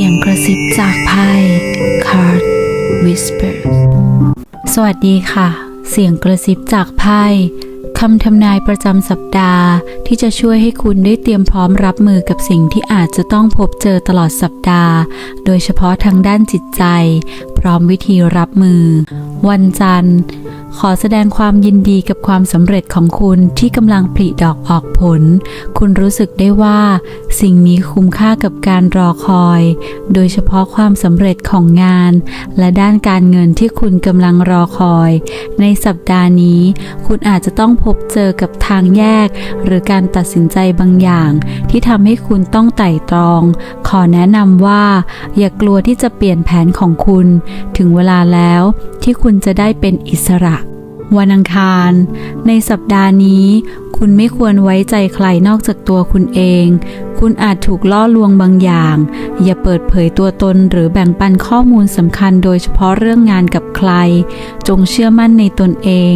สียงกระซิบจากไพ่ Card Whispers สวัสดีค่ะ เสียงกระซิบจากไพ่คำทำนายประจำสัปดาห์ ที่จะช่วยให้คุณได้เตรียมพร้อมรับมือกับสิ่งที่อาจจะต้องพบเจอตลอดสัปดาห์ โดยเฉพาะทางด้านจิตใจพร้อมวิธีรับมือ วันจันทร์ ขอแสดงความยินดีกับความสำเร็จของคุณที่กำลังผลิดอกออกผล คุณรู้สึกได้ว่า สิ่งนี้คุ้มค่ากับการรอคอย โดยเฉพาะความสำเร็จของงาน และด้านการเงินที่คุณกำลังรอคอย ในสัปดาห์นี้ คุณอาจจะต้องพบเจอกับทางแยก หรือการตัดสินใจบางอย่าง ที่ทำให้คุณต้องไต่ตรอง ขอแนะนำว่า อย่ากลัวที่จะเปลี่ยนแผนของคุณถึงเวลาแล้วที่คุณจะได้เป็นอิสระ วันอังคาร ในสัปดาห์นี้ คุณไม่ควรไว้ใจใครนอกจากตัวคุณเอง คุณอาจถูกล่อลวงบางอย่าง อย่าเปิดเผยตัวตนหรือแบ่งปันข้อมูลสำคัญโดยเฉพาะเรื่องงานกับใคร จงเชื่อมั่นในตนเอง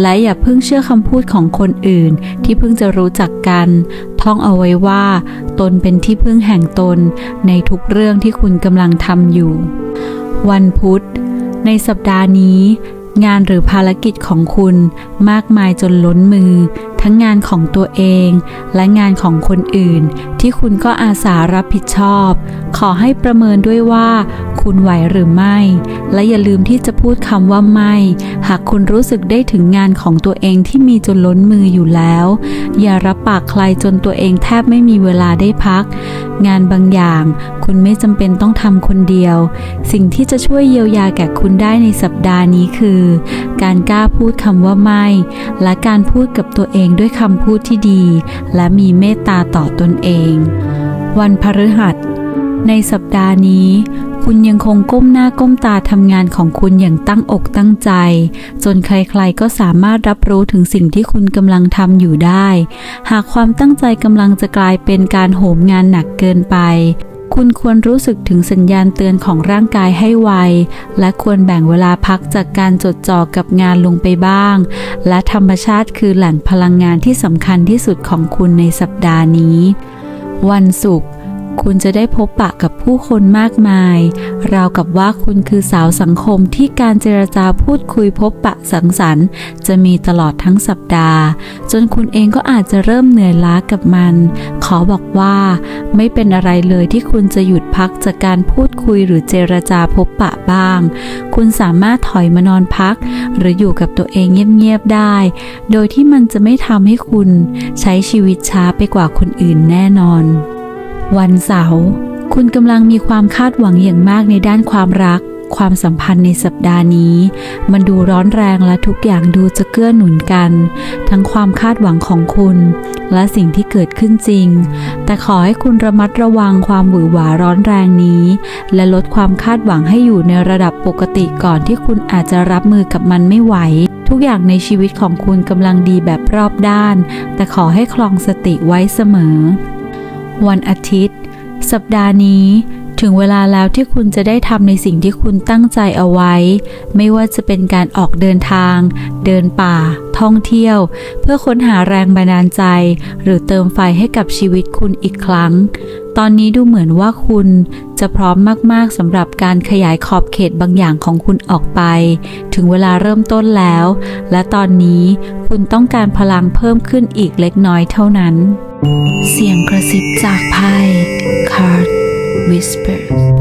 และอย่าเพิ่งเชื่อคำพูดของคนอื่นที่เพิ่งจะรู้จักกัน ท่องเอาไว้ว่า ตนเป็นที่พึ่งแห่งตนในทุกเรื่องที่คุณกำลังทำอยู่ วันพุธ ในสัปดาห์นี้ งานหรือภารกิจของคุณมากมายจนล้นมือ ทั้งงานของตัวเอง และงานของคนอื่น ที่คุณก็อาสารับผิดชอบ ขอให้ประเมินด้วยว่า คุณไหวหรือไม่ และอย่าลืมที่จะพูดคำว่าไม่ หากคุณรู้สึกได้ถึงงานของตัวเองที่มีจนล้นมืออยู่แล้ว อย่ารับปากใครจนตัวเองแทบไม่มีเวลาได้พัก งานบางอย่าง คุณไม่จำเป็นต้องทำคนเดียว สิ่งที่จะช่วยเยียวยาแก่คุณได้ในสัปดาห์นี้คือ การกล้าพูดคำว่าไม่ และการพูดกับตัวเองด้วยคำพูดที่ดี และมีเมตตาต่อตนเอง วันพฤหัส ในสัปดาห์นี้ คุณยังคงก้มหน้าก้มตาทำงานของคุณอย่างตั้งอกตั้งใจ จนใครๆก็สามารถรับรู้ถึงสิ่งที่คุณกำลังทำอยู่ได้ หากความตั้งใจกำลังจะกลายเป็นการโหมงานหนักเกินไป คุณควรรู้สึกถึงสัญญาณเตือนของร่างกายให้ไว และควรแบ่งเวลาพักจากการจดจ่อกับงานลงไปบ้าง และธรรมชาติคือแหล่งพลังงานที่สำคัญที่สุดของคุณในสัปดาห์นี้ วันศุกร์ คุณจะได้พบปะกับผู้คนมากมาย ราวกับว่าคุณคือสาวสังคมที่การเจรจาพูดคุยพบปะสังสรรค์ จะมีตลอดทั้งสัปดาห์ จนคุณเองก็อาจจะเริ่มเหนื่อยล้ากับมัน ขอบอกว่า ไม่เป็นอะไรเลยที่คุณจะหยุดพักจากการพูดคุยหรือเจรจาพบปะบ้าง คุณสามารถถอยมานอนพัก หรืออยู่กับตัวเองเงียบๆได้ โดยที่มันจะไม่ทำให้คุณใช้ชีวิตช้าไปกว่าคนอื่นแน่นอน วันเสาร์คุณกำลังมีความคาดหวังอย่างมากในด้านความรัก ความสัมพันธ์ในสัปดาห์นี้ มันดูร้อนแรงและทุกอย่างดูจะเกื้อหนุนกัน ทั้งความคาดหวังของคุณ และสิ่งที่เกิดขึ้นจริง แต่ขอให้คุณระมัดระวังความหวือหวาร้อนแรงนี้ และลดความคาดหวังให้อยู่ในระดับปกติก่อนที่คุณอาจจะรับมือกับมันไม่ไหวทุกอย่างในชีวิตของคุณกำลังดีแบบรอบด้าน แต่ขอให้คลองสติไว้เสมอ วันอาทิตย์ สัปดาห์นี้ ถึงเวลาแล้วที่คุณจะได้ทำในสิ่งที่คุณตั้งใจเอาไว้ ไม่ว่าจะเป็นการออกเดินทาง เดินป่า ท่องเที่ยว เพื่อค้นหาแรงบันดาลใจ หรือเติมไฟให้กับชีวิตคุณอีกครั้ง ตอนนี้ดูเหมือนว่าคุณจะพร้อมมาก ๆสำหรับการขยายขอบเขตบางอย่างของคุณออกไป ถึงเวลาเริ่มต้นแล้ว และตอนนี้คุณต้องการพลังเพิ่มขึ้นอีกเล็กน้อยเท่านั้น เสียงกระซิบจากไพ่ Card Whispers